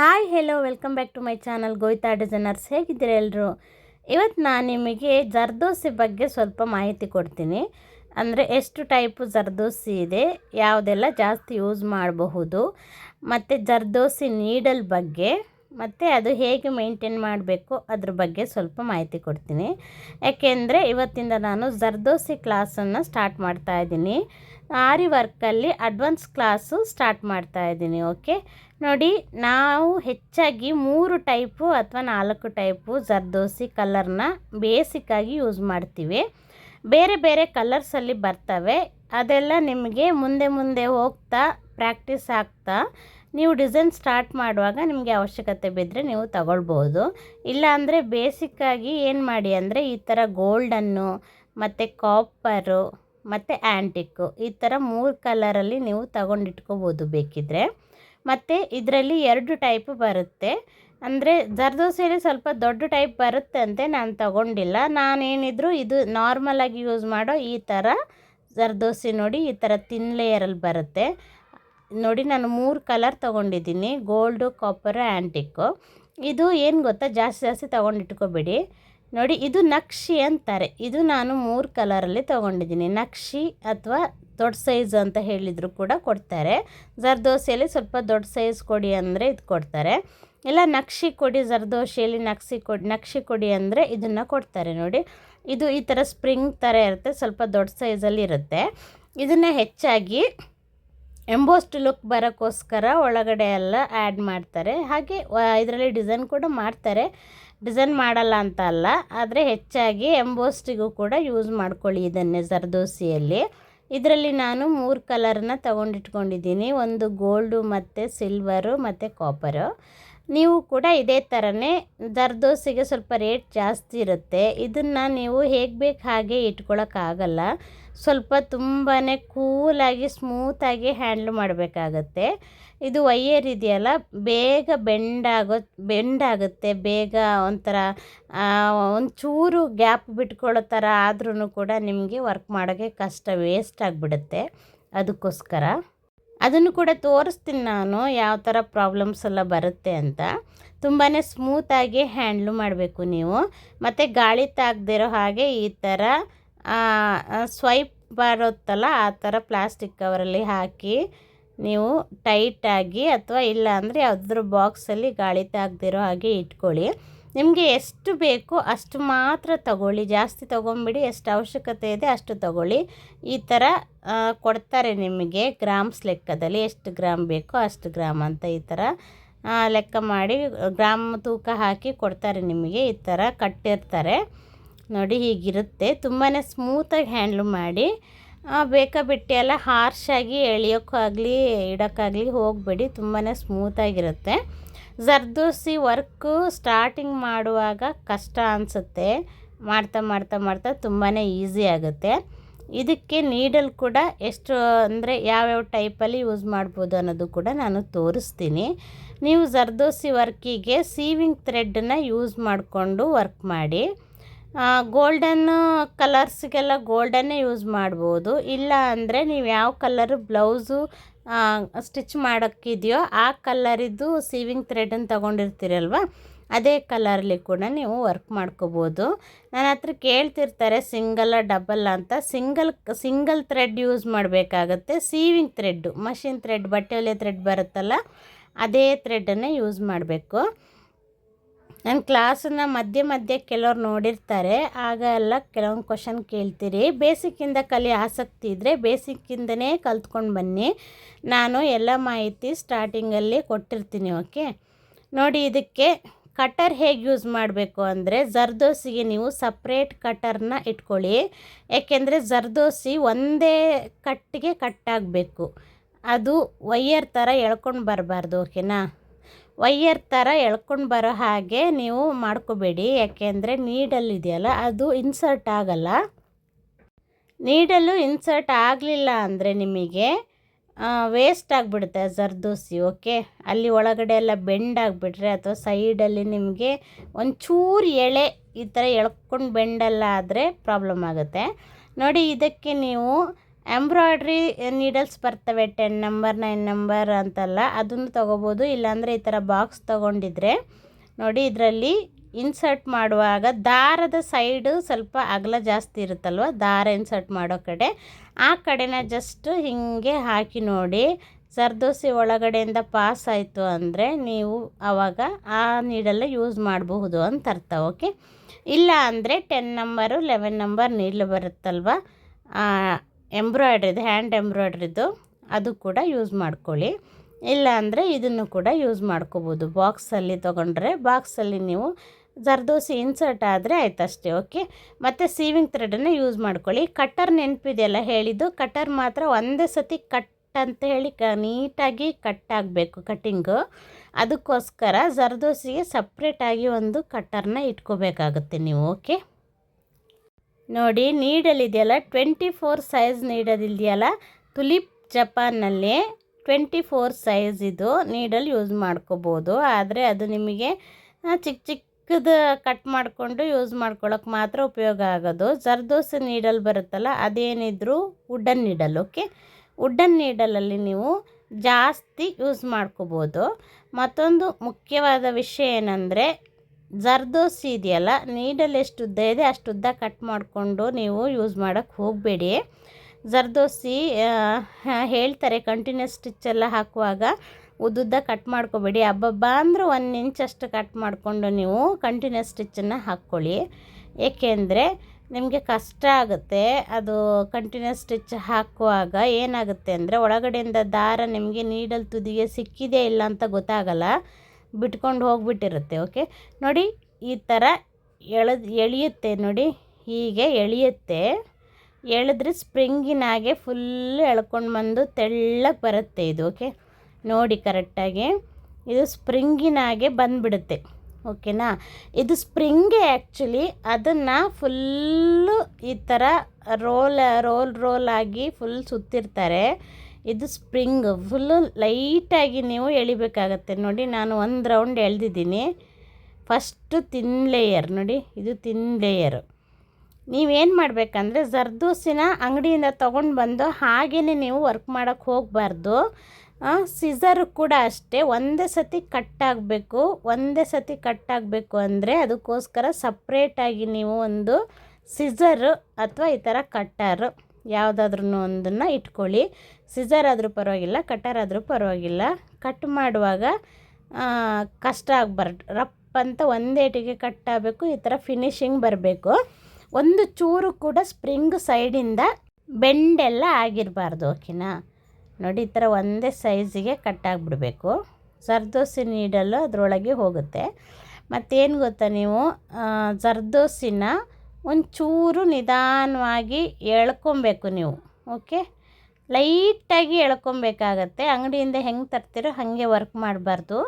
Hi hello welcome back to my channel ಗೋಯ್ತಾ designers ಹೇಗಿದ್ದೀರಾ ಎಲ್ಲರೂ ಇವತ್ತು ನಾನು ನಿಮಗೆ ಜರ್ದೋಸಿ ಬಗ್ಗೆ ಸ್ವಲ್ಪ ಮಾಹಿತಿ ಕೊಡ್ತೀನಿ. ಅಂದರೆ ಎಷ್ಟು ಟೈಪು ಜರ್ದೋಸಿ ಇದೆ, ಯಾವುದೆಲ್ಲ ಜಾಸ್ತಿ ಯೂಸ್ ಮಾಡಬಹುದು, ಮತ್ತು ಜರ್ದೋಸಿ ನೀಡಲ್ ಬಗ್ಗೆ. ಮತ್ತು ಅದು ಹೇಗೆ ಮೇಂಟೈನ್ ಮಾಡಬೇಕು ಅದ್ರ ಬಗ್ಗೆ ಸ್ವಲ್ಪ ಮಾಹಿತಿ ಕೊಡ್ತೀನಿ. ಯಾಕೆಂದರೆ ಇವತ್ತಿಂದ ನಾನು ಜರ್ದೋಸಿ ಕ್ಲಾಸನ್ನು ಸ್ಟಾರ್ಟ್ ಮಾಡ್ತಾ ಇದ್ದೀನಿ. ಆರಿ ವರ್ಕಲ್ಲಿ ಅಡ್ವಾನ್ಸ್ ಕ್ಲಾಸು ಸ್ಟಾರ್ಟ್ ಮಾಡ್ತಾ ಇದ್ದೀನಿ, ಓಕೆ? ನೋಡಿ, ನಾವು ಹೆಚ್ಚಾಗಿ ಮೂರು ಟೈಪು ಅಥವಾ ನಾಲ್ಕು ಟೈಪು ಜರ್ದೋಸಿ ಕಲರ್ನ ಬೇಸಿಕ್ಕಾಗಿ ಯೂಸ್ ಮಾಡ್ತೀವಿ. ಬೇರೆ ಬೇರೆ ಕಲರ್ಸಲ್ಲಿ ಬರ್ತವೆ. ಅದೆಲ್ಲ ನಿಮಗೆ ಮುಂದೆ ಮುಂದೆ ಹೋಗ್ತಾ, ಪ್ರಾಕ್ಟೀಸ್ ಆಗ್ತಾ ನೀವು ಡಿಸೈನ್ ಸ್ಟಾರ್ಟ್ ಮಾಡುವಾಗ ನಿಮಗೆ ಅವಶ್ಯಕತೆ ಬಿದ್ದರೆ ನೀವು ತಗೊಳ್ಬೋದು. ಇಲ್ಲ ಅಂದರೆ ಬೇಸಿಕ್ಕಾಗಿ ಏನು ಮಾಡಿ ಅಂದರೆ ಈ ಥರ ಗೋಲ್ಡನ್ನು ಮತ್ತು ಕಾಪರು ಮತ್ತು ಆ್ಯಂಟಿಕ್ಕು ಈ ಥರ ಮೂರು ಕಲರಲ್ಲಿ ನೀವು ತಗೊಂಡಿಟ್ಕೋಬೋದು ಬೇಕಿದ್ದರೆ ಮತ್ತು ಇದರಲ್ಲಿ ಎರಡು ಟೈಪ್ ಬರುತ್ತೆ. ಅಂದರೆ ಜರ್ದೋಸೆಯಲ್ಲಿ ಸ್ವಲ್ಪ ದೊಡ್ಡ ಟೈಪ್ ಬರುತ್ತೆ ಅಂತೆ ನಾನು ತಗೊಂಡಿಲ್ಲ. ನಾನೇನಿದ್ರು ಇದು ನಾರ್ಮಲಾಗಿ ಯೂಸ್ ಮಾಡೋ ಈ ಥರ ಜರ್ದೋಸಿ ನೋಡಿ ಈ ಥರ ತಿನ್ ಲೇಯರಲ್ಲಿ ಬರುತ್ತೆ. ನೋಡಿ ನಾನು ಮೂರು ಕಲರ್ ತೊಗೊಂಡಿದ್ದೀನಿ, ಗೋಲ್ಡು, ಕಾಪರ್ ಆ್ಯಂಟಿಕ್ಕು ಇದು ಏನು ಗೊತ್ತಾ? ಜಾಸ್ತಿ ಜಾಸ್ತಿ ತೊಗೊಂಡಿಟ್ಕೋಬೇಡಿ ನೋಡಿ, ಇದು ನಕ್ಷಿ ಅಂತಾರೆ. ಇದು ನಾನು ಮೂರು ಕಲರಲ್ಲಿ ತೊಗೊಂಡಿದ್ದೀನಿ. ನಕ್ಷಿ ಅಥವಾ ದೊಡ್ಡ ಸೈಜ್ ಅಂತ ಹೇಳಿದರೂ ಕೂಡ ಕೊಡ್ತಾರೆ. ಜರ್ದೋಸೆಯಲ್ಲಿ ಸ್ವಲ್ಪ ದೊಡ್ಡ ಸೈಜ್ ಕೊಡಿ ಅಂದರೆ ಇದು ಕೊಡ್ತಾರೆ. ಇಲ್ಲ, ನಕ್ಷಿ ಕೊಡಿ, ಜರ್ದೋಸೆಯಲ್ಲಿ ನಕ್ಷಿ ಕೊಡಿ ನಕ್ಷಿ ಕೊಡಿ ಅಂದರೆ ಇದನ್ನು ಕೊಡ್ತಾರೆ ನೋಡಿ. ಇದು ಈ ಥರ ಸ್ಪ್ರಿಂಗ್ ಥರ ಇರುತ್ತೆ, ಸ್ವಲ್ಪ ದೊಡ್ಡ ಸೈಜಲ್ಲಿ ಇರುತ್ತೆ. ಇದನ್ನು ಹೆಚ್ಚಾಗಿ ಎಂಬೋಸ್ಟ್ ಲುಕ್ ಬರೋಕ್ಕೋಸ್ಕರ ಒಳಗಡೆ ಎಲ್ಲ ಆ್ಯಡ್ ಮಾಡ್ತಾರೆ. ಹಾಗೆ ಇದರಲ್ಲಿ ಡಿಸೈನ್ ಕೂಡ ಮಾಡ್ತಾರೆ. ಡಿಸೈನ್ ಮಾಡಲ್ಲ ಅಂತ ಅಲ್ಲ, ಆದರೆ ಹೆಚ್ಚಾಗಿ ಎಂಬೋಸ್ಟಿಗೂ ಕೂಡ ಯೂಸ್ ಮಾಡ್ಕೊಳ್ಳಿ ಇದನ್ನೇ ಜರ್ದೋಸಿಯಲ್ಲಿ ಇದರಲ್ಲಿ ನಾನು ಮೂರು ಕಲರನ್ನ ತಗೊಂಡಿಟ್ಕೊಂಡಿದ್ದೀನಿ. ಒಂದು ಗೋಲ್ಡು ಮತ್ತು ಸಿಲ್ವರು ಮತ್ತು ಕಾಪರು ನೀವು ಕೂಡ ಇದೇ ಥರನೇ ಜರ್ದೋಸಿಗೆ ಸ್ವಲ್ಪ ರೇಟ್ ಜಾಸ್ತಿ ಇರುತ್ತೆ. ಇದನ್ನು ನೀವು ಹೇಗೆ ಬೇಕು ಹಾಗೆ ಇಟ್ಕೊಳ್ಳೋಕ್ಕಾಗಲ್ಲ ಸ್ವಲ್ಪ ತುಂಬಾ ಕೂಲಾಗಿ ಸ್ಮೂತಾಗಿ ಹ್ಯಾಂಡ್ಲ್ ಮಾಡಬೇಕಾಗತ್ತೆ. ಇದು ವೈಯರ್ ಇದೆಯಲ್ಲ, ಬೇಗ ಬೆಂಡಾಗೋ ಬೆಂಡಾಗುತ್ತೆ ಬೇಗ ಒಂಥರ ಒಂಚೂರು ಗ್ಯಾಪ್ ಬಿಟ್ಕೊಳ್ಳೋ ಥರ ಆದ್ರೂ ಕೂಡ ನಿಮಗೆ ವರ್ಕ್ ಮಾಡೋಕ್ಕೆ ಕಷ್ಟ, ವೇಸ್ಟ್ ಆಗಿಬಿಡುತ್ತೆ. ಅದಕ್ಕೋಸ್ಕರ. ಅದನ್ನು ಕೂಡ ತೋರಿಸ್ತೀನಿ ನಾನು ಯಾವ ಥರ ಪ್ರಾಬ್ಲಮ್ಸ್ ಎಲ್ಲ ಬರುತ್ತೆ ಅಂತ. ತುಂಬಾ ಸ್ಮೂತಾಗಿ ಹ್ಯಾಂಡ್ಲು ಮಾಡಬೇಕು ನೀವು. ಮತ್ತು ಗಾಳಿ ತಾಗದಿರೋ ಹಾಗೆ ಈ ಥರ ಸ್ವೈಪ್ ಬರುತ್ತಲ್ಲ ಆ ಥರ ಪ್ಲಾಸ್ಟಿಕ್ ಕವರಲ್ಲಿ ಹಾಕಿ ನೀವು ಟೈಟಾಗಿ ಅಥವಾ ಇಲ್ಲ ಅಂದರೆ ಯಾವುದಾದ್ರೂ ಬಾಕ್ಸಲ್ಲಿ ಗಾಳಿ ತಾಗದಿರೋ ಹಾಗೆ ಇಟ್ಕೊಳ್ಳಿ. ನಿಮಗೆ ಎಷ್ಟು ಬೇಕು ಅಷ್ಟು ಮಾತ್ರ ತಗೊಳ್ಳಿ. ಜಾಸ್ತಿ ತೊಗೊಂಬಿಡಿ ಎಷ್ಟು ಅವಶ್ಯಕತೆ ಇದೆ ಅಷ್ಟು ತಗೊಳ್ಳಿ. ಈ ಥರ ಕೊಡ್ತಾರೆ ನಿಮಗೆ ಗ್ರಾಮ್ಸ್ ಲೆಕ್ಕದಲ್ಲಿ ಎಷ್ಟು ಗ್ರಾಮ್ ಬೇಕೋ ಅಷ್ಟು ಗ್ರಾಮ್ ಅಂತ ಈ ಥರ ಲೆಕ್ಕ ಮಾಡಿ, ಗ್ರಾಮ್ ತೂಕ ಹಾಕಿ ಕೊಡ್ತಾರೆ ನಿಮಗೆ ಈ ಥರ ಕಟ್ಟಿರ್ತಾರೆ. ನೋಡಿ ಹೀಗಿರುತ್ತೆ. ತುಂಬಾ ಸ್ಮೂತಾಗಿ ಹ್ಯಾಂಡ್ಲ್ ಮಾಡಿ ಬೇಕಾ ಬಿಟ್ಟು ಎಲ್ಲ ಹಾರ್ಶಾಗಿ ಎಳಿಯೋಕ್ಕಾಗಲಿ, ಇಡೋಕ್ಕಾಗಲಿ ಹೋಗಬೇಡಿ. ತುಂಬಾ ಸ್ಮೂತಾಗಿರುತ್ತೆ. ಜರ್ದೋಸಿ ವರ್ಕು ಸ್ಟಾರ್ಟಿಂಗ್ ಮಾಡುವಾಗ ಕಷ್ಟ ಅನಿಸುತ್ತೆ. ಮಾಡ್ತಾ ಮಾಡ್ತಾ ಮಾಡ್ತಾ ತುಂಬಾ ಈಸಿ ಆಗುತ್ತೆ. ಇದಕ್ಕೆ ನೀಡಲ್ ಕೂಡ ಎಷ್ಟು ಅಂದರೆ ಯಾವ್ಯಾವ ಟೈಪಲ್ಲಿ ಯೂಸ್ ಮಾಡ್ಬೋದು ಅನ್ನೋದು ಕೂಡ ನಾನು ತೋರಿಸ್ತೀನಿ. ನೀವು ಜರ್ದೋಸಿ ವರ್ಕಿಗೆ ಸೀವಿಂಗ್ ಥ್ರೆಡ್ಡನ್ನು ಯೂಸ್ ಮಾಡಿಕೊಂಡು ವರ್ಕ್ ಮಾಡಿ. ಗೋಲ್ಡನ್ ಕಲರ್ಸ್ಗೆಲ್ಲ ಗೋಲ್ಡನ್ನೇ ಯೂಸ್ ಮಾಡ್ಬೋದು. ಇಲ್ಲ ಅಂದರೆ ನೀವು ಯಾವ ಕಲರು ಬ್ಲೌಸು ಸ್ಟಿಚ್ ಮಾಡೋಕ್ಕಿದೆಯೋ ಆ ಕಲ್ಲರಿದ್ದು ಸೀವಿಂಗ್ ಥ್ರೆಡನ್ನು ತೊಗೊಂಡಿರ್ತೀರಲ್ವ? ಅದೇ ಕಲರ್ಲಿ ಕೂಡ ನೀವು ವರ್ಕ್ ಮಾಡ್ಕೋಬೋದು. ನನ್ನ ಹತ್ರ ಕೇಳ್ತಿರ್ತಾರೆ ಸಿಂಗಲ್ಲ ಡಬಲ್ ಅಂತ. ಸಿಂಗಲ್ ಸಿಂಗಲ್ ಥ್ರೆಡ್ ಯೂಸ್ ಮಾಡಬೇಕಾಗತ್ತೆ. ಸೀವಿಂಗ್ ಥ್ರೆಡ್ಡು ಮಷಿನ್ ಥ್ರೆಡ್ ಬಟ್ಟೆ ಒಲೆ ಥ್ರೆಡ್ ಬರುತ್ತಲ್ಲ, ಅದೇ ಥ್ರೆಡನ್ನೇ ಯೂಸ್ ಮಾಡಬೇಕು. ನನ್ನ ಕ್ಲಾಸನ್ನು ಮಧ್ಯೆ ಮಧ್ಯೆ ಕೆಲವ್ರು ನೋಡಿರ್ತಾರೆ, ಆಗ ಎಲ್ಲ ಕೆಲವೊಂದು ಕ್ವಶನ್ ಕೇಳ್ತೀರಿ. ಬೇಸಿಕ್ಕಿಂದ ಕಲಿ ಆಸಕ್ತಿ ಇದ್ದರೆ ಬೇಸಿಕ್ಕಿಂದನೇ ಕಲ್ತ್ಕೊಂಡು ಬನ್ನಿ. ನಾನು ಎಲ್ಲ ಮಾಹಿತಿ ಸ್ಟಾರ್ಟಿಂಗಲ್ಲಿ ಕೊಟ್ಟಿರ್ತೀನಿ ಓಕೆ ನೋಡಿ, ಇದಕ್ಕೆ ಕಟರ್ ಹೇಗೆ ಯೂಸ್ ಮಾಡಬೇಕು ಅಂದರೆ ಜರ್ದೋಸಿಗೆ ನೀವು ಸಪ್ರೇಟ್ ಕಟರ್ನ ಇಟ್ಕೊಳ್ಳಿ. ಯಾಕೆಂದರೆ ಜರ್ದೋಸಿ ಒಂದೇ ಕಟ್ಟಿಗೆ ಕಟ್ಟಾಗಬೇಕು ಅದು ವೈಯರ್ ಥರ ಎಳ್ಕೊಂಡು ಬರಬಾರ್ದು ಓಕೆನಾ ವೈಯರ್ ಥರ ಎಳ್ಕೊಂಡು ಬರೋ ಹಾಗೆ ನೀವು ಮಾಡ್ಕೋಬೇಡಿ. ಯಾಕೆಂದರೆ ನೀಡಲ್ ಇದೆಯಲ್ಲ, ಅದು ಇನ್ಸರ್ಟ್ ಆಗಲ್ಲ. ನೀಡಲ್ಲು ಇನ್ಸರ್ಟ್ ಆಗಲಿಲ್ಲ ಅಂದರೆ ನಿಮಗೆ ವೇಸ್ಟ್ ಆಗಿಬಿಡುತ್ತೆ ಜರ್ದೋಸಿ ಓಕೆ ಅಲ್ಲಿ ಒಳಗಡೆ ಎಲ್ಲ ಬೆಂಡ್ ಆಗಿಬಿಟ್ರೆ ಅಥವಾ ಸೈಡಲ್ಲಿ ನಿಮಗೆ ಒಂಚೂರು ಎಳೆ ಈ ಥರ ಎಳ್ಕೊಂಡು ಬೆಂಡೆಲ್ಲ ಆದರೆ ಪ್ರಾಬ್ಲಮ್ ಆಗುತ್ತೆ. ನೋಡಿ, ಇದಕ್ಕೆ ನೀವು ಎಂಬ್ರಾಯ್ಡ್ರಿ ನೀಡಲ್ಸ್ ಬರ್ತವೆ ಟೆನ್ ನಂಬರ್ ನೈನ್ ನಂಬರ್ ಅಂತಲ್ಲ. ಅದನ್ನು ತೊಗೋಬೋದು. ಇಲ್ಲಾಂದರೆ ಈ ಥರ ಬಾಕ್ಸ್ ತೊಗೊಂಡಿದ್ರೆ, ನೋಡಿ ಇದರಲ್ಲಿ ಇನ್ಸರ್ಟ್ ಮಾಡುವಾಗ ದಾರದ ಸೈಡು ಸ್ವಲ್ಪ ಅಗಲ ಜಾಸ್ತಿ ಇರುತ್ತಲ್ವ? ದಾರ ಇನ್ಸರ್ಟ್ ಮಾಡೋ ಕಡೆ. ಆ ಕಡೆನ ಜಸ್ಟ್ ಹೀಗೆ ಹಾಕಿ ನೋಡಿ. ಸರ್ದೋಸಿ ಒಳಗಡೆಯಿಂದ ಪಾಸ್ ಆಯಿತು ಅಂದರೆ ನೀವು ಆವಾಗ ಆ ನೀಡಲ್ಲ ಯೂಸ್ ಮಾಡಬಹುದು ಅಂತ ಅರ್ಥ ಓಕೆ ಇಲ್ಲ ಅಂದರೆ ಟೆನ್ ನಂಬರು ಲೆವೆನ್ ನಂಬರ್ ನೀಡಲು ಬರುತ್ತಲ್ವ ಎಂಬ್ರಾಯ್ಡ್ರಿದು, ಹ್ಯಾಂಡ್ ಎಂಬ್ರಾಯ್ಡ್ರಿದು ಅದು ಕೂಡ ಯೂಸ್ ಮಾಡ್ಕೊಳ್ಳಿ. ಇಲ್ಲ ಅಂದರೆ ಇದನ್ನು ಕೂಡ ಯೂಸ್ ಮಾಡ್ಕೋಬೋದು. ಬಾಕ್ಸಲ್ಲಿ ತೊಗೊಂಡ್ರೆ ಬಾಕ್ಸಲ್ಲಿ ನೀವು ಜರ್ದೋಸಿ ಇನ್ಸರ್ಟ್ ಆದರೆ ಆಯ್ತು ಅಷ್ಟೇ ಓಕೆ? ಮತ್ತು ಸೀವಿಂಗ್ ಥ್ರೆಡನ್ನು ಯೂಸ್ ಮಾಡ್ಕೊಳ್ಳಿ. ಕಟ್ಟರ್ ನೆನಪಿದೆಯಲ್ಲ ಹೇಳಿದ್ದು, ಕಟ್ಟರ್ ಮಾತ್ರ ಒಂದೇ ಸತಿ ಕಟ್ ಅಂತ ಹೇಳಿ ಕ, ನೀಟಾಗಿ ಕಟ್ ಆಗಬೇಕು ಕಟ್ಟಿಂಗು. ಅದಕ್ಕೋಸ್ಕರ ಜರ್ದೋಸಿಗೆ ಸಪ್ರೇಟಾಗಿ ಒಂದು ಕಟ್ಟರ್ನ ಇಟ್ಕೋಬೇಕಾಗುತ್ತೆ ನೀವು, ಓಕೆ? ನೋಡಿ ನೀಡಲ್ ಇದೆಯಲ್ಲ ಟ್ವೆಂಟಿ ಫೋರ್ ಸೈಜ್ ನೀಡಲ್ ಇದೆಯಲ್ಲ ತುಲಿಪ್ ಜಪಾನ್ನಲ್ಲಿ ಟ್ವೆಂಟಿ ಫೋರ್ ಸೈಜ್ ಇದು. ನೀಡಲ್ ಯೂಸ್ ಮಾಡ್ಕೋಬೋದು. ಆದರೆ ಅದು ನಿಮಗೆ ಚಿಕ್ಕ ಚಿಕ್ಕದು ಕಟ್ ಮಾಡಿಕೊಂಡು ಯೂಸ್ ಮಾಡ್ಕೊಳ್ಳೋಕೆ ಮಾತ್ರ ಉಪಯೋಗ ಆಗೋದು. ಜರ್ದೋಸೆ ನೀಡಲ್ ಬರುತ್ತಲ್ಲ, ಅದೇನಿದ್ರು ವುಡನ್ ನೀಡಲ್ ಓಕೆ ವುಡನ್ ನೀಡಲಲ್ಲಿ ನೀವು ಜಾಸ್ತಿ ಯೂಸ್ ಮಾಡ್ಕೋಬೋದು. ಮತ್ತೊಂದು ಮುಖ್ಯವಾದ ವಿಷಯ ಏನಂದರೆ ಜರ್ದೋಸಿ ಇದೆಯಲ್ಲ, ನೀಡಲ್ ಎಷ್ಟು ಉದ್ದ ಇದೆ ಅಷ್ಟು ಉದ್ದ ಕಟ್ ಮಾಡಿಕೊಂಡು ನೀವು ಯೂಸ್ ಮಾಡೋಕ್ಕೆ ಹೋಗಬೇಡಿ. ಜರ್ದೋಸಿ ಹೇಳ್ತಾರೆ ಕಂಟಿನ್ಯೂಸ್ ಸ್ಟಿಚ್ಚೆಲ್ಲ ಹಾಕುವಾಗ ಉದ್ದುದ್ದ ಕಟ್ ಮಾಡ್ಕೋಬೇಡಿ. ಹಬ್ಬಬ್ಬ ಅಂದ್ರೆ ಇಂಚ್ ಅಷ್ಟು ಕಟ್ ಮಾಡಿಕೊಂಡು ನೀವು ಕಂಟಿನ್ಯೂಸ್ ಸ್ಟಿಚ್ಚನ್ನು ಹಾಕ್ಕೊಳ್ಳಿ. ಏಕೆಂದರೆ ನಿಮಗೆ ಕಷ್ಟ ಆಗುತ್ತೆ. ಅದು ಕಂಟಿನ್ಯೂಸ್ ಸ್ಟಿಚ್ ಹಾಕುವಾಗ ಏನಾಗುತ್ತೆ ಅಂದರೆ ಒಳಗಡೆಯಿಂದ ದಾರ ನಿಮಗೆ ನೀಡಲ್ ತುದಿಗೆ ಸಿಕ್ಕಿದೆ ಇಲ್ಲ ಅಂತ ಗೊತ್ತಾಗಲ್ಲ. ಬಿಟ್ಕೊಂಡು ಹೋಗಿಬಿಟ್ಟಿರುತ್ತೆ ಓಕೆ ನೋಡಿ, ಈ ಥರ ಎಳೆದು, ಎಳೆಯುತ್ತೆ ನೋಡಿ, ಹೀಗೆ ಎಳೆಯುತ್ತೆ. ಎಳೆದ್ರೆ ಸ್ಪ್ರಿಂಗಿನಾಗೆ ಫುಲ್ ಎಳ್ಕೊಂಡು ಬಂದು ತೆಳ್ಳಗೆ ಬರುತ್ತೆ ಇದು ಓಕೆ ನೋಡಿ ಕರೆಕ್ಟಾಗಿ ಇದು ಸ್ಪ್ರಿಂಗಿನಾಗೆ ಬಂದುಬಿಡುತ್ತೆ ಓಕೆನಾ ಇದು ಸ್ಪ್ರಿಂಗೇ ಆ್ಯಕ್ಚುಲಿ ಅದನ್ನು ಫುಲ್ಲು ಈ ಥರ ರೋಲ್ ರೋಲ್ ರೋಲ್ ಆಗಿ ಫುಲ್ ಸುತ್ತಿರ್ತಾರೆ. ಇದು ಸ್ಪ್ರಿಂಗ್ ಫುಲ್ಲು ಲೈಟಾಗಿ ನೀವು ಎಳಿಬೇಕಾಗತ್ತೆ. ನೋಡಿ, ನಾನು ಒಂದು ರೌಂಡ್ ಎಳೆದಿದ್ದೀನಿ. ಫಸ್ಟು ತಿನ್ ಲೇಯರ್ ನೋಡಿ, ಇದು ತಿನ್ ಲೇಯರು ನೀವೇನು ಮಾಡಬೇಕಂದ್ರೆ, ಜರ್ದೋಸಿನ ಅಂಗಡಿಯಿಂದ ತೊಗೊಂಡು ಬಂದು ಹಾಗೇ ನೀವು ವರ್ಕ್ ಮಾಡೋಕ್ಕೆ ಹೋಗಬಾರ್ದು. ಸಿಝರ್ ಕೂಡ ಅಷ್ಟೇ. ಒಂದೇ ಸತಿ ಕಟ್ಟಾಗಬೇಕು ಒಂದೇ ಸತಿ ಕಟ್ಟಾಗಬೇಕು ಅಂದರೆ ಅದಕ್ಕೋಸ್ಕರ ಸಪ್ರೇಟಾಗಿ ನೀವು ಒಂದು ಸಿಝರು ಅಥವಾ ಈ ಥರ ಕಟ್ಟರು ಯಾವುದಾದ್ರೂ ಒಂದನ್ನು ಇಟ್ಕೊಳ್ಳಿ. ಸಿಜರ್ ಆದರೂ ಪರವಾಗಿಲ್ಲ ಕಟ್ಟರ್ ಆದರೂ ಪರವಾಗಿಲ್ಲ. ಕಟ್ ಮಾಡುವಾಗ ಕಷ್ಟ ಆಗಬಾರ್ದು. ರಪ್ ಅಂತ ಒಂದೇಟಿಗೆ ಕಟ್ಟಾಗಬೇಕು ಈ ಥರ ಫಿನಿಶಿಂಗ್ ಬರಬೇಕು. ಒಂದು ಚೂರು ಕೂಡ ಸ್ಪ್ರಿಂಗ್ ಸೈಡಿಂದ ಬೆಂಡೆಲ್ಲ ಆಗಿರಬಾರ್ದು ಓಕೆನಾ ನೋಡಿ, ಈ ಥರ ಒಂದೇ ಸೈಜಿಗೆ ಕಟ್ಟಾಗಿಬಿಡಬೇಕು ಜರ್ದೋಸಿ ನೀಡಲು ಅದರೊಳಗೆ ಹೋಗುತ್ತೆ. ಮತ್ತೇನು ಗೊತ್ತಾ ನೀವು? ಜರ್ದೋಸಿನ ಒಂಚೂರು ನಿಧಾನವಾಗಿ ಎಳ್ಕೊಬೇಕು ನೀವು, ಓಕೆ? ಲೈಟಾಗಿ ಎಳ್ಕೊಬೇಕಾಗತ್ತೆ. ಅಂಗಡಿಯಿಂದ ಹೆಂಗೆ ತರ್ತೀರೋ ಹಾಗೆ ವರ್ಕ್ ಮಾಡಬಾರ್ದು.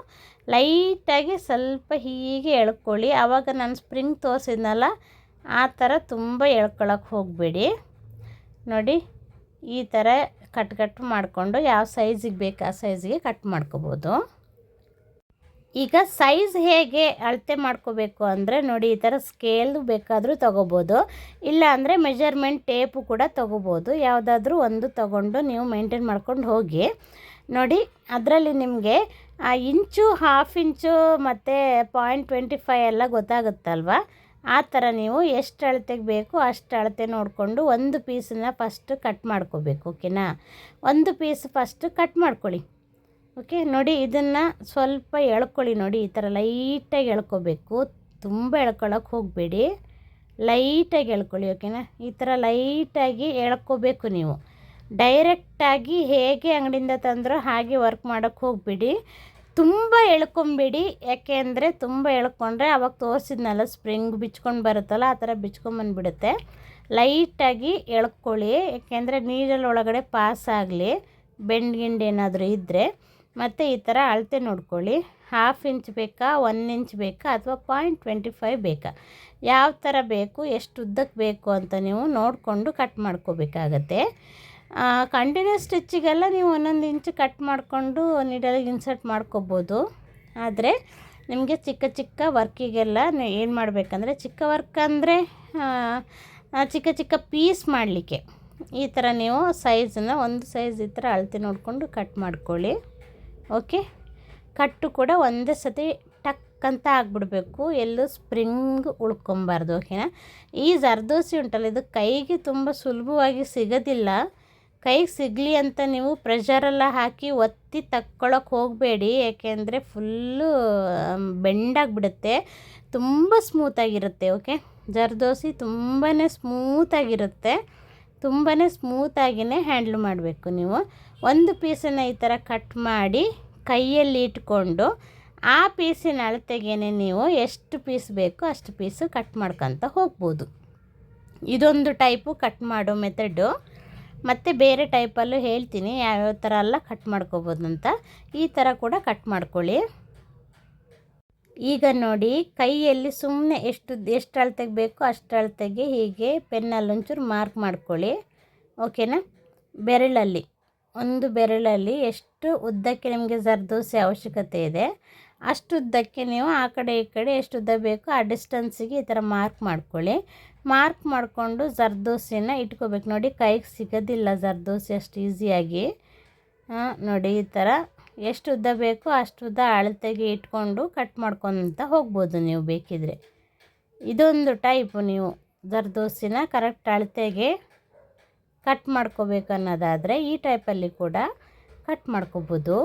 ಲೈಟಾಗಿ ಸ್ವಲ್ಪ ಹೀಗೆ ಎಳ್ಕೊಳ್ಳಿ. ಆವಾಗ ನಾನು ಸ್ಪ್ರಿಂಗ್ ತೋರಿಸಿದ್ನಲ್ಲ, ಆ ಥರ ತುಂಬ ಎಳ್ಕೊಳಕ್ಕೆ ಹೋಗಬೇಡಿ. ನೋಡಿ, ಈ ಥರ ಕಟ್ ಕಟ್ ಮಾಡಿಕೊಂಡು ಯಾವ ಸೈಜಿಗೆ ಬೇಕು ಆ ಸೈಜಿಗೆ ಕಟ್ ಮಾಡ್ಕೋಬೋದು. ಈಗ ಸೈಜ್ ಹೇಗೆ ಅಳತೆ ಮಾಡ್ಕೋಬೇಕು ಅಂದರೆ ನೋಡಿ, ಈ ಥರ ಸ್ಕೇಲ್ ಬೇಕಾದರೂ ತೊಗೋಬೋದು. ಇಲ್ಲ ಅಂದರೆ ಮೆಜರ್ಮೆಂಟ್ ಟೇಪು ಕೂಡ ತೊಗೋಬೋದು. ಯಾವುದಾದ್ರೂ ಒಂದು ತೊಗೊಂಡು ನೀವು ಮೇಂಟೈನ್ ಮಾಡ್ಕೊಂಡು ಹೋಗಿ. ನೋಡಿ, ಅದರಲ್ಲಿ ನಿಮಗೆ ಆ ಇಂಚು ಹಾಫ್ ಇಂಚು ಮತ್ತು ಪಾಯಿಂಟ್ ಟ್ವೆಂಟಿ ಫೈವ್ ಎಲ್ಲ ಗೊತ್ತಾಗುತ್ತಲ್ವ? ಆ ಥರ ನೀವು ಎಷ್ಟು ಅಳತೆಗೆ ಬೇಕು ಅಷ್ಟು ಅಳತೆ ನೋಡಿಕೊಂಡು ಒಂದು ಪೀಸನ್ನ ಫಸ್ಟ್ ಕಟ್ ಮಾಡ್ಕೋಬೇಕು ಓಕೆನಾ ಒಂದು ಪೀಸ್ ಫಸ್ಟ್ ಕಟ್ ಮಾಡ್ಕೊಳ್ಳಿ. ಓಕೆ ನೋಡಿ ಇದನ್ನು ಸ್ವಲ್ಪ ಎಳ್ಕೊಳ್ಳಿ ನೋಡಿ, ಈ ಥರ ಲೈಟಾಗಿ ಎಳ್ಕೊಬೇಕು. ತುಂಬ ಎಳ್ಕೊಳ್ಳೋಕೆ ಹೋಗಬೇಡಿ. ಲೈಟಾಗಿ ಎಳ್ಕೊಳ್ಳಿ ಓಕೆನಾ ಈ ಥರ ಲೈಟಾಗಿ ಎಳ್ಕೋಬೇಕು ನೀವು. ಡೈರೆಕ್ಟಾಗಿ ಹೇಗೆ ಅಂಗಡಿಯಿಂದ ತಂದರೂ ಹಾಗೆ ವರ್ಕ್ ಮಾಡೋಕ್ಕೆ ಹೋಗಬೇಡಿ. ತುಂಬ ಎಳ್ಕೊಂಬಿಡಿ, ಯಾಕೆ ಅಂದರೆ ತುಂಬ ಎಳ್ಕೊಂಡ್ರೆ ಅವಾಗ ತೋರಿಸಿದ್ನಲ್ಲ ಸ್ಪ್ರಿಂಗ್ ಬಿಚ್ಕೊಂಡು ಬರುತ್ತಲ್ಲ, ಆ ಥರ ಬಿಚ್ಕೊಂಬಂದ್ಬಿಡುತ್ತೆ ಲೈಟಾಗಿ ಎಳ್ಕೊಳ್ಳಿ ಯಾಕೆಂದರೆ ನೀರಲ್ಲಿ ಒಳಗಡೆ ಪಾಸ್ ಆಗಲಿ, ಬೆಂಡ್ ಗಿಂಡ್ ಏನಾದರೂ ಇದ್ದರೆ ಮತ್ತು ಈ ಥರ ಅಳತೆ ನೋಡ್ಕೊಳ್ಳಿ. ಹಾಫ್ ಇಂಚ್ ಬೇಕಾ ಒನ್ ಇಂಚ್ ಬೇಕಾ, ಅಥವಾ ಪಾಯಿಂಟ್ ಟ್ವೆಂಟಿ ಫೈವ್ ಬೇಕಾ? ಯಾವ ಥರ ಬೇಕು, ಎಷ್ಟು ಉದ್ದಕ್ಕೆ ಬೇಕು ಅಂತ ನೀವು ನೋಡಿಕೊಂಡು ಕಟ್ ಮಾಡ್ಕೋಬೇಕಾಗತ್ತೆ. ಕಂಟಿನ್ಯೂಸ್ ಸ್ಟಿಚ್ಚಿಗೆಲ್ಲ ನೀವು ಒಂದೊಂದು ಇಂಚು ಕಟ್ ಮಾಡಿಕೊಂಡು ನೀಡಲಿಗೆ ಇನ್ಸರ್ಟ್ ಮಾಡ್ಕೋಬೋದು. ಆದರೆ ನಿಮಗೆ ಚಿಕ್ಕ ಚಿಕ್ಕ ವರ್ಕಿಗೆಲ್ಲ ಏನು ಮಾಡಬೇಕಂದ್ರೆ ಚಿಕ್ಕ ವರ್ಕ್ ಅಂದರೆ ಚಿಕ್ಕ ಚಿಕ್ಕ ಪೀಸ್ ಮಾಡಲಿಕ್ಕೆ. ಈ ಥರ ನೀವು ಸೈಜನ್ನು ಒಂದು ಸೈಜ್ ಈ ಥರ ಅಳತೆ ನೋಡಿಕೊಂಡು ಕಟ್ ಮಾಡ್ಕೊಳ್ಳಿ. ಓಕೆ? ಕಟ್ಟು ಕೂಡ ಒಂದೇ ಸತಿ ಟಕ್ ಅಂತ ಆಗಿಬಿಡ್ಬೇಕು. ಎಲ್ಲೂ ಸ್ಪ್ರಿಂಗ್ ಉಳ್ಕೊಬಾರ್ದು, ಓಕೆನಾ? ಈ ಜರ್ದೋಸಿ ಉಂಟಲ್ಲ, ಇದು ಕೈಗೆ ತುಂಬ ಸುಲಭವಾಗಿ ಸಿಗೋದಿಲ್ಲ. ಕೈಗೆ ಸಿಗಲಿ ಅಂತ ನೀವು ಪ್ರೆಷರೆಲ್ಲ ಹಾಕಿ ಒತ್ತಿ ತಕ್ಕೊಳಕ್ಕೆ ಹೋಗಬೇಡಿ. ಯಾಕೆಂದರೆ ಫುಲ್ಲು ಬೆಂಡಾಗಿಬಿಡುತ್ತೆ ತುಂಬ ಸ್ಮೂತಾಗಿರುತ್ತೆ ಓಕೆ? ಜರ್ದೋಸಿ ತುಂಬಾ ಸ್ಮೂತಾಗಿರುತ್ತೆ ತುಂಬಾ ಸ್ಮೂತಾಗಿಯೇ ಹ್ಯಾಂಡ್ಲ್ ಮಾಡಬೇಕು ನೀವು. ಒಂದು ಪೀಸನ್ನು ಈ ಥರ ಕಟ್ ಮಾಡಿ ಕೈಯಲ್ಲಿ ಇಟ್ಕೊಂಡು ಆ ಪೀಸಿನ ಅಳತೆಗೇನೆ ನೀವು ಎಷ್ಟು ಪೀಸ್ ಬೇಕೋ ಅಷ್ಟು ಪೀಸು ಕಟ್ ಮಾಡ್ಕೊತ ಹೋಗ್ಬೋದು. ಇದೊಂದು ಟೈಪು ಕಟ್ ಮಾಡೋ ಮೆಥಡು ಮತ್ತು ಬೇರೆ ಟೈಪಲ್ಲೂ ಹೇಳ್ತೀನಿ, ಯಾವ್ಯಾವ ಥರ ಎಲ್ಲ ಕಟ್ ಮಾಡ್ಕೋಬೋದು ಅಂತ ಈ ಥರ ಕೂಡ ಕಟ್ ಮಾಡ್ಕೊಳ್ಳಿ. ಈಗ ನೋಡಿ, ಕೈಯಲ್ಲಿ ಸುಮ್ಮನೆ ಎಷ್ಟು ಎಷ್ಟು ಅಳತೆಗೆ ಬೇಕೋ ಅಷ್ಟು ಅಳತೆಗೆ ಹೀಗೆ ಪೆನ್ನಲ್ಲಿ ಒಂಚೂರು ಮಾರ್ಕ್ ಮಾಡ್ಕೊಳ್ಳಿ. ಓಕೆನಾ? ಬೆರಳಲ್ಲಿ, ಒಂದು ಬೆರಳಲ್ಲಿ ಎಷ್ಟು ಉದ್ದಕ್ಕೆ ನಿಮಗೆ ಜರ್ದೋಸೆ ಅವಶ್ಯಕತೆ ಇದೆ, ಅಷ್ಟು ಉದ್ದಕ್ಕೆ ನೀವು ಆ ಕಡೆ, ಈ ಕಡೆ ಎಷ್ಟು ಉದ್ದ ಬೇಕೋ ಆ ಡಿಸ್ಟೆನ್ಸಿಗೆ ಈ ಥರ ಮಾರ್ಕ್ ಮಾಡ್ಕೊಳ್ಳಿ. ಮಾರ್ಕ್ ಮಾಡಿಕೊಂಡು ಜರ್ದೋಸೆನ ಇಟ್ಕೋಬೇಕು. ನೋಡಿ, ಕೈಗೆ ಸಿಗೋದಿಲ್ಲ ಜರ್ದೋಸೆ ಅಷ್ಟು ಈಸಿಯಾಗಿ. ನೋಡಿ, ಈ ಥರ ಎಷ್ಟು ಉದ್ದ ಬೇಕೋ ಅಷ್ಟು ಉದ್ದ ಅಳತೆಗೆ ಇಟ್ಕೊಂಡು ಕಟ್ ಮಾಡ್ಕೊತ ಹೋಗ್ಬೋದು ನೀವು ಬೇಕಿದ್ರೆ. ಇದೊಂದು ಟೈಪು ನೀವು ಜರ್ದೋಸಿನ ಕರೆಕ್ಟ್ ಅಳತೆಗೆ ಕಟ್ ಮಾಡ್ಕೋಬೇಕು ಅನ್ನೋದಾದರೆ ಈ ಟೈಪಲ್ಲಿ ಕೂಡ ಕಟ್ ಮಾಡ್ಕೋಬೋದು.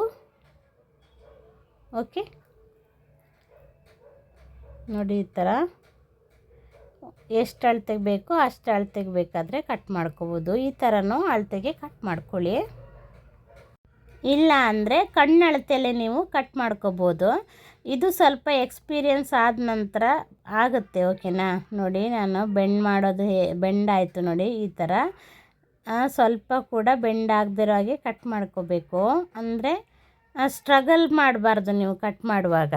ಓಕೆ ನೋಡಿ ಈ ಥರ ಎಷ್ಟು ಅಳತೆಗೆ ಬೇಕೋ ಅಷ್ಟು ಅಳತೆಗೆ ಬೇಕಾದರೆ ಕಟ್ ಮಾಡ್ಕೋಬೋದು. ಈ ಥರನೂ ಅಳತೆಗೆ ಕಟ್ ಮಾಡ್ಕೊಳ್ಳಿ. ಇಲ್ಲ ಅಂದರೆ ಕಣ್ಣಳತೆಯಲ್ಲೇ ನೀವು ಕಟ್ ಮಾಡ್ಕೋಬೋದು. ಇದು ಸ್ವಲ್ಪ ಎಕ್ಸ್ಪೀರಿಯನ್ಸ್ ಆದ ನಂತರ ಆಗುತ್ತೆ ಓಕೆನಾ ನೋಡಿ, ನಾನು ಬೆಂಡ್ ಮಾಡೋದು ಬೆಂಡ್ ಆಯಿತು ನೋಡಿ, ಈ ಥರ ಸ್ವಲ್ಪ ಕೂಡ ಬೆಂಡ್ ಆಗದಿರೋ ಹಾಗೆ ಕಟ್ ಮಾಡ್ಕೋಬೇಕು. ಅಂದರೆ ಸ್ಟ್ರಗಲ್ ಮಾಡಬಾರ್ದು ನೀವು ಕಟ್ ಮಾಡುವಾಗ.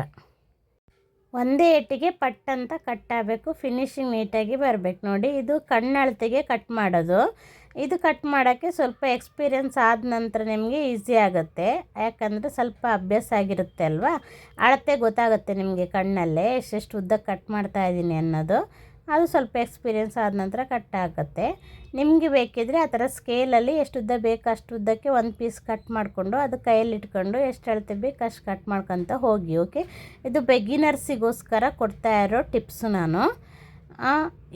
ಒಂದೇ ಏಟಿಗೆ ಪಟ್ ಅಂತ ಕಟ್ ಆಗಬೇಕು ಫಿನಿಶಿಂಗ್ ನೀಟಾಗಿ ಬರಬೇಕು ನೋಡಿ. ಇದು ಕಣ್ಣಳತೆಗೆ ಕಟ್ ಮಾಡೋದು. ಇದು ಕಟ್ ಮಾಡೋಕ್ಕೆ ಸ್ವಲ್ಪ ಎಕ್ಸ್ಪೀರಿಯನ್ಸ್ ಆದ ನಂತರ ನಿಮಗೆ ಈಸಿ ಆಗುತ್ತೆ. ಯಾಕಂದರೆ ಸ್ವಲ್ಪ ಅಭ್ಯಾಸ ಆಗಿರುತ್ತೆ ಅಲ್ವಾ? ಅಳತೆ ಗೊತ್ತಾಗುತ್ತೆ ನಿಮಗೆ ಕಣ್ಣಲ್ಲೇ. ಎಷ್ಟೆಷ್ಟು ಉದ್ದ ಕಟ್ ಮಾಡ್ತಾ ಇದ್ದೀನಿ ಅನ್ನೋದು. ಅದು ಸ್ವಲ್ಪ ಎಕ್ಸ್ಪೀರಿಯೆನ್ಸ್ ಆದ ನಂತರ ಕಟ್ ಆಗುತ್ತೆ. ನಿಮಗೆ ಬೇಕಿದ್ರೆ ಆ ಥರ ಸ್ಕೇಲಲ್ಲಿ ಎಷ್ಟು ಉದ್ದ ಬೇಕು ಅಷ್ಟು ಉದ್ದಕ್ಕೆ ಒಂದು ಪೀಸ್ ಕಟ್ ಮಾಡಿಕೊಂಡು ಅದು ಕೈಯಲ್ಲಿ ಇಟ್ಕೊಂಡು ಎಷ್ಟು ಅಳತೆ ಬೇಕು ಅಷ್ಟು ಕಟ್ ಮಾಡ್ಕೊತ ಹೋಗಿ ಓಕೆ ಇದು ಬೆಗಿನರ್ಸಿಗೋಸ್ಕರ ಕೊಡ್ತಾ ಇರೋ ಟಿಪ್ಸು ನಾನು.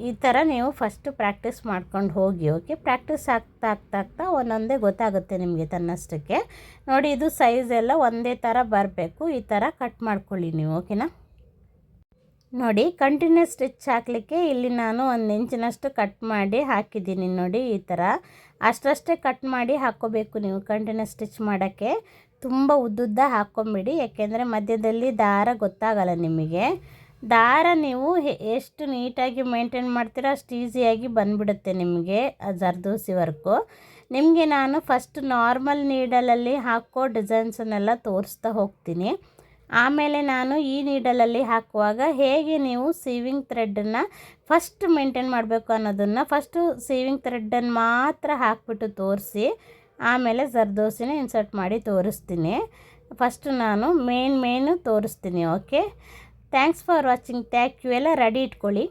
ಈ ಥರ ನೀವು ಫಸ್ಟು ಪ್ರಾಕ್ಟೀಸ್ ಮಾಡ್ಕೊಂಡು ಹೋಗಿ ಓಕೆ ಪ್ರಾಕ್ಟೀಸ್ ಆಗ್ತಾ ಆಗ್ತಾ ಆಗ್ತಾ ಒಂದೊಂದೇ ಗೊತ್ತಾಗುತ್ತೆ ನಿಮಗೆ ತನ್ನಷ್ಟಕ್ಕೆ. ನೋಡಿ, ಇದು ಸೈಜ್ ಎಲ್ಲ ಒಂದೇ ಥರ ಬರಬೇಕು, ಈ ಥರ ಕಟ್ ಮಾಡ್ಕೊಳ್ಳಿ ನೀವು ಓಕೆನಾ ನೋಡಿ ಕಂಟಿನ್ಯೂಸ್ ಸ್ಟಿಚ್ ಹಾಕಲಿಕ್ಕೆ ಇಲ್ಲಿ ನಾನು ಒಂದು ಇಂಚಿನಷ್ಟು ಕಟ್ ಮಾಡಿ ಹಾಕಿದ್ದೀನಿ ನೋಡಿ ಈ ಥರ ಅಷ್ಟಷ್ಟೇ ಕಟ್ ಮಾಡಿ ಹಾಕ್ಕೋಬೇಕು ನೀವು ಕಂಟಿನ್ಯೂಸ್ ಸ್ಟಿಚ್ ಮಾಡೋಕ್ಕೆ. ತುಂಬ ಉದ್ದುದ್ದ ಹಾಕ್ಕೊಂಬಿಡಿ, ಯಾಕೆಂದರೆ ಮಧ್ಯದಲ್ಲಿ ದಾರ ಗೊತ್ತಾಗಲ್ಲ ನಿಮಗೆ. ದಾರ ನೀವು ಎಷ್ಟು ನೀಟಾಗಿ ಮೇಂಟೈನ್ ಮಾಡ್ತೀರೋ ಅಷ್ಟು ಈಸಿಯಾಗಿ ಬಂದುಬಿಡುತ್ತೆ ನಿಮಗೆ ಜರ್ದೂಸಿ ವರ್ಕು. ನಿಮಗೆ ನಾನು ಫಸ್ಟ್ ನಾರ್ಮಲ್ ನೀಡಲಲ್ಲಿ ಹಾಕೋ ಡಿಸೈನ್ಸನ್ನೆಲ್ಲ ತೋರಿಸ್ತಾ ಹೋಗ್ತೀನಿ. ಆಮೇಲೆ ನಾನು ಈ ನೀಡಲಲ್ಲಿ ಹಾಕುವಾಗ ಹೇಗೆ ನೀವು ಸೀವಿಂಗ್ ಥ್ರೆಡ್ಡನ್ನು ಫಸ್ಟ್ ಮೇಂಟೈನ್ ಮಾಡಬೇಕು ಅನ್ನೋದನ್ನು ಫಸ್ಟು ಸೀವಿಂಗ್ ಥ್ರೆಡ್ಡನ್ನು ಮಾತ್ರ ಹಾಕ್ಬಿಟ್ಟು ತೋರಿಸಿ, ಆಮೇಲೆ ಜರ್ದೋಸಿನ ಇನ್ಸರ್ಟ್ ಮಾಡಿ ತೋರಿಸ್ತೀನಿ. ಫಸ್ಟು ನಾನು ಮೇನ್ ಮೇನು ತೋರಿಸ್ತೀನಿ okay thanks for watching thank you ಎಲ್ಲ ರೆಡಿ ಇಟ್ಕೊಳ್ಳಿ.